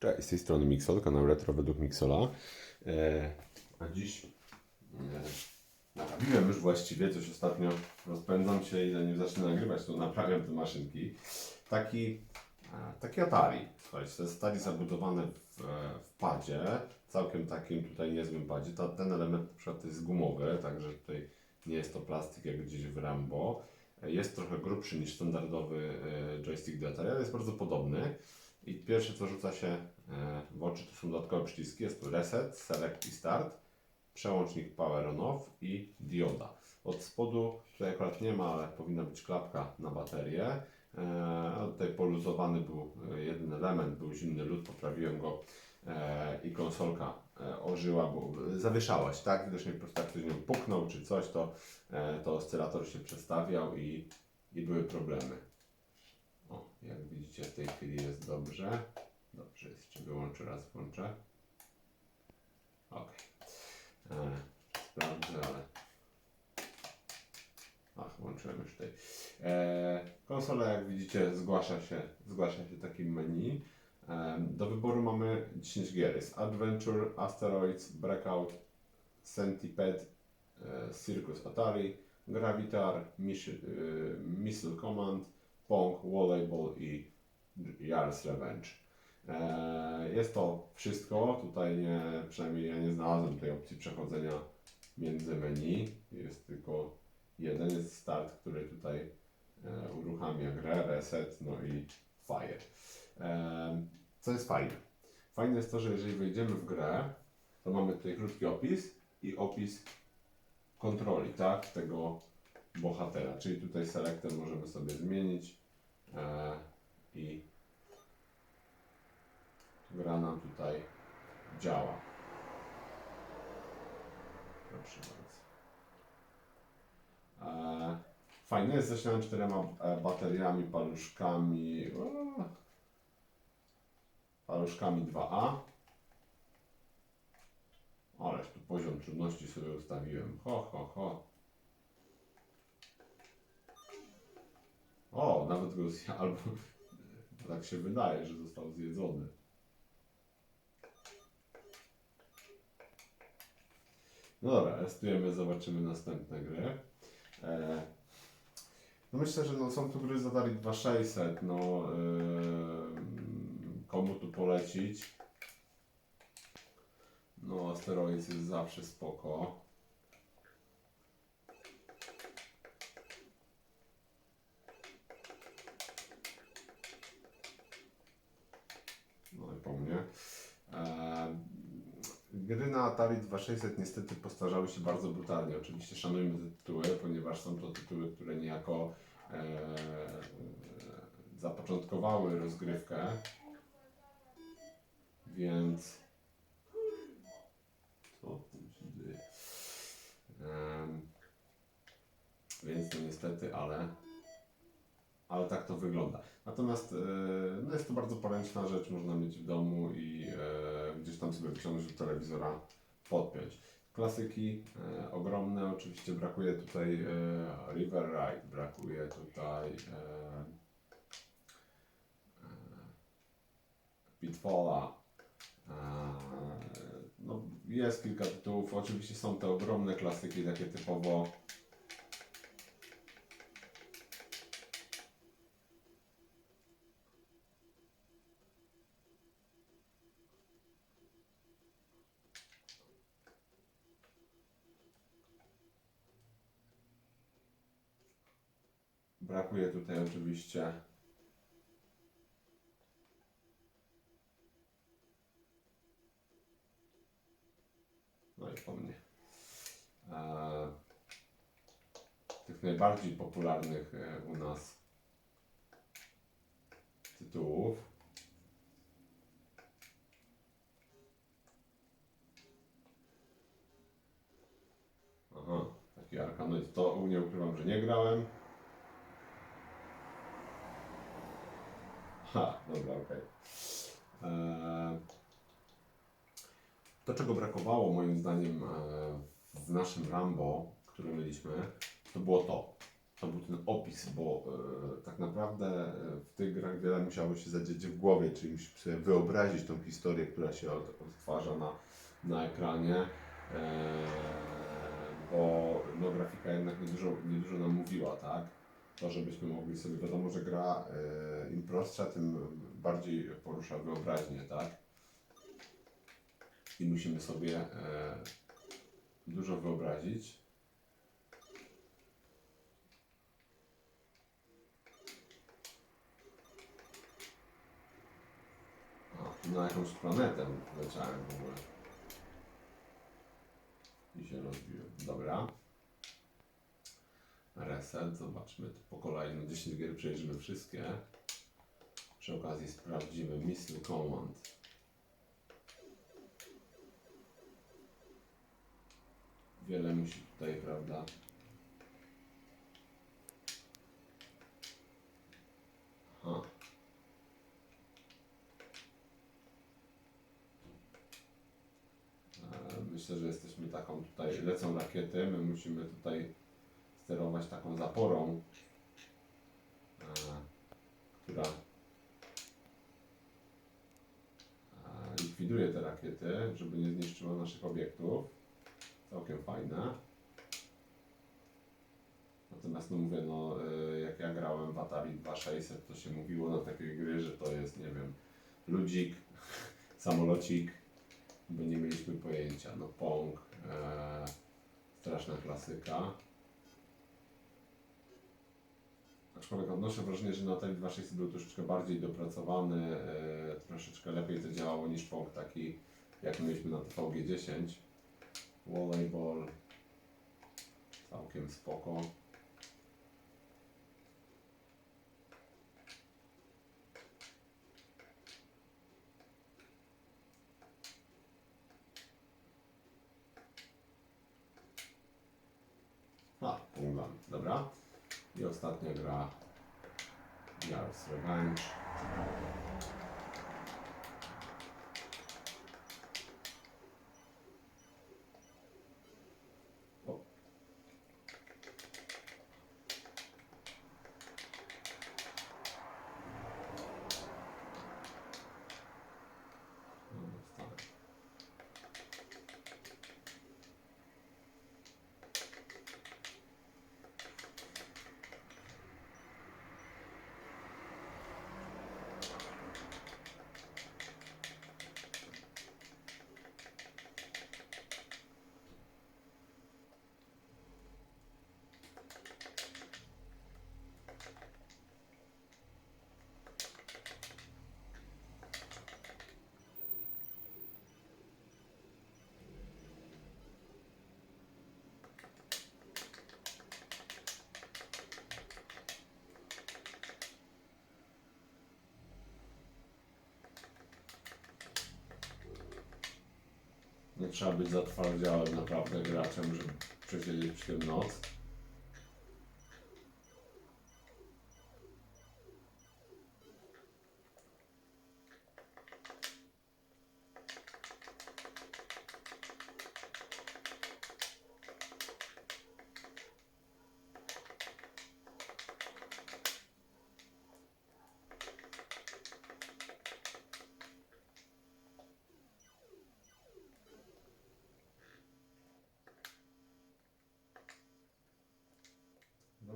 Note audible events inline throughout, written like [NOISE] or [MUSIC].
Cześć, z tej strony Mixol, kanał Retro według Mixola. E, a dziś e, naprawiłem już właściwie, coś ostatnio rozpędzam się i zanim zacznę nagrywać, to naprawiam te maszynki. Taki, e, taki Atari. Słuchajcie, to jest Atari zabudowane w, e, w padzie, całkiem takim tutaj niezłym padzie. Ta, ten element na przykład jest gumowy, także tutaj nie jest to plastik jak gdzieś w Rambo. E, Jest trochę grubszy niż standardowy e, joystick do Atari, ale jest bardzo podobny. I pierwsze co rzuca się e, w oczy to są dodatkowe przyciski. Jest tu reset, select i start, przełącznik power on off i dioda. Od spodu tutaj akurat nie ma, ale powinna być klapka na baterię. E, tutaj poluzowany był e, jeden element, był zimny lód, poprawiłem go e, i konsolka e, ożyła, bo zawieszała się, tak? Widocznie po prostu jak ktoś nią puknął czy coś, to, e, to oscylator się przestawiał i, i były problemy. Jak widzicie w tej chwili jest dobrze. Dobrze jest, czy wyłączę raz, włączę. Ok. E, sprawdzę, ale... Ach, włączyłem już tutaj. E, konsola, jak widzicie, zgłasza się, zgłasza się takim menu. E, do wyboru mamy 10 gier. Jest Adventure, Asteroids, Breakout, Centipede, e, Circus Atari, Gravitar, e, Missile Command, Pong, Volleyball i Yars Revenge. E, Jest to wszystko. Tutaj nie, przynajmniej ja nie znalazłem tej opcji przechodzenia między menu. Jest tylko jeden, jest start, który tutaj e, uruchamia grę, reset, no i fire. E, Co jest fajne? Fajne jest to, że jeżeli wejdziemy w grę, to mamy tutaj krótki opis i opis kontroli, tak, tego bohatera. Czyli tutaj selektor możemy sobie zmienić e, i gra nam tutaj działa. Proszę bardzo. E, fajne jest zasilane czterema e, bateriami, paluszkami. O, paluszkami 2A. Ależ tu poziom trudności sobie ustawiłem. Ho, ho, ho. O, nawet go zja- [LAUGHS] albo tak się wydaje, że został zjedzony. No dobra, testujemy, zobaczymy następne gry. E, no myślę, że no, są tu gry za Atari 2600, no e, komu tu polecić? No Asteroids jest zawsze spoko. No i po mnie. E, Gry na Atari 2600 niestety postarzały się bardzo brutalnie. Oczywiście szanujmy te tytuły, ponieważ są to tytuły, które niejako e, zapoczątkowały rozgrywkę. Więc. Co tam się dzieje? Em, więc no niestety, ale. Ale tak to wygląda. Natomiast e, no jest to bardzo poręczna rzecz, można mieć w domu i e, gdzieś tam sobie wyciągnąć do telewizora, podpiąć. Klasyki e, ogromne, oczywiście brakuje tutaj River Ride, brakuje tutaj Pitfalla. No, jest kilka tytułów, oczywiście są te ogromne klasyki, takie typowo Brakuje tutaj oczywiście no i po mnie e, tych najbardziej popularnych e, u nas tytułów. Aha, taki Arkanoid. To u mnie ukrywam, że nie grałem. Ha, dobra, okej. Eee, To, czego brakowało moim zdaniem e, w naszym Rambo, które mieliśmy, to było to. to był ten opis, bo e, tak naprawdę e, w tych grach wiele musiało się zadzieć w głowie, czyli musimy sobie wyobrazić tą historię, która się od, odtwarza na, na ekranie, e, bo no, grafika jednak niedużo, niedużo nam mówiła, tak? To, żebyśmy mogli sobie, wiadomo, że gra e, im prostsza, tym bardziej porusza wyobraźnię, tak? I musimy sobie e, dużo wyobrazić. Tu na jakąś planetę leciałem w ogóle. I się rozbiłem. Dobra. Reset, zobaczmy po kolei. No 10 gier przejrzymy wszystkie. Przy okazji sprawdzimy Missile Command. Wiele musi tutaj, prawda? Aha. E, Myślę, że jesteśmy taką tutaj, lecą rakiety, my musimy tutaj sterować taką zaporą, e, która e, likwiduje te rakiety, żeby nie zniszczyło naszych obiektów. Całkiem fajne. Natomiast no mówię, no e, jak ja grałem w Atari 2600, to się mówiło na takiej gry, że to jest, nie wiem, ludzik, [LAUGHS] samolocik, bo nie mieliśmy pojęcia. No Pong, e, straszna klasyka. Aczkolwiek odnoszę wrażenie, że na Atari 2600 był troszeczkę bardziej dopracowany, e, troszeczkę lepiej to działało niż Pong taki, jak mieliśmy na TVG10. Volleyball, całkiem spoko. A, Punglan, dobra. I ostatnia gra Yars Revenge. O. No, dostanę. Nie trzeba być zatwardziałym naprawdę graczem, żeby przesiedzieć przy tym noc.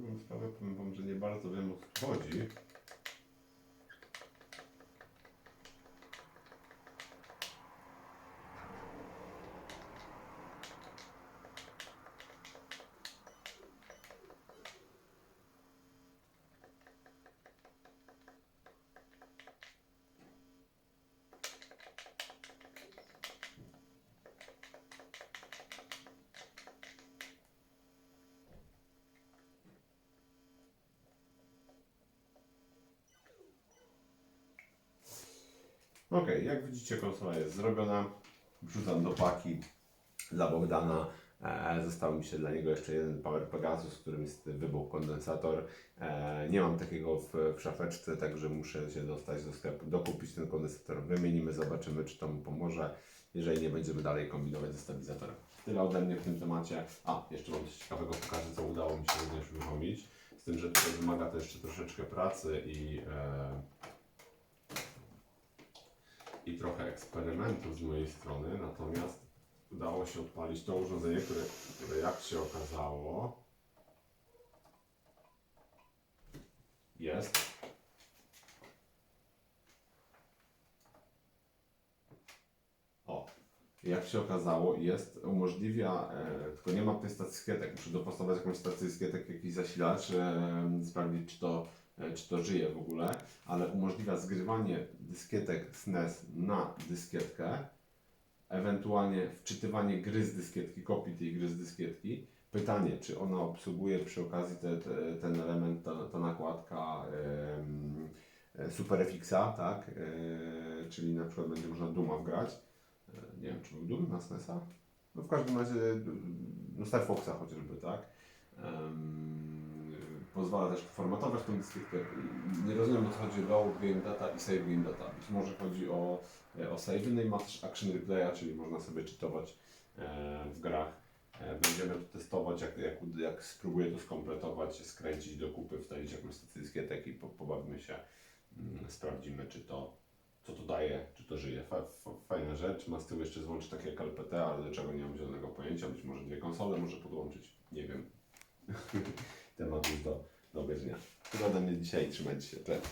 Dobrą sprawę powiem wam, że nie bardzo wiem o co chodzi. Ok, jak widzicie konsola jest zrobiona. Wrzucam do paki dla Bogdana. E, został mi się dla niego jeszcze jeden Power Pegasus, którym jest wybuch kondensator. E, nie mam takiego w, w szafeczce, także muszę się dostać do sklepu, dokupić ten kondensator. Wymienimy, zobaczymy czy to mu pomoże. Jeżeli nie będziemy dalej kombinować ze stabilizatorem. Tyle ode mnie w tym temacie. A, jeszcze mam coś ciekawego, pokażę co udało mi się również uruchomić. Z tym, że tutaj wymaga to jeszcze troszeczkę pracy i, e, i trochę eksperymentów z mojej strony, natomiast udało się odpalić to urządzenie, które, które jak się okazało jest o, jak się okazało, jest, umożliwia, e, tylko nie ma tutaj stacji skietek, muszę dopasować jakąś stację skietek, jakiś zasilacz, e, sprawdzić czy to, czy to żyje w ogóle, ale umożliwia zgrywanie dyskietek SNES na dyskietkę, ewentualnie wczytywanie gry z dyskietki, kopii tej gry z dyskietki. Pytanie, czy ona obsługuje przy okazji te, te, ten element, ta, ta nakładka em, e, SuperFX-a, tak? E, czyli na przykład będzie można Duma wgrać. E, nie wiem, czy był Doom na SNES-a? No w każdym razie, no Star Foxa chociażby, tak? Em, pozwala też formatować tą dyskietkę. Nie rozumiem o co chodzi load game data i save game data. Być może chodzi o, e, o save, no i ma też action replaya, czyli można sobie czytować e, w grach. E, Będziemy to testować, jak, jak, jak spróbuję to skompletować, skręcić do kupy, wstawić jakąś stację dyskietek i po, pobawimy się, mm, sprawdzimy czy to, co to daje, czy to żyje. Fa, fa, fajna rzecz, ma z tyłu jeszcze złączyć takie jak LPT, ale do czego nie mam zielonego pojęcia, być może dwie konsole może podłączyć, nie wiem. [LAUGHS] Temat jest do, do obejrzenia. Ode mnie dzisiaj, trzymajcie się, cześć.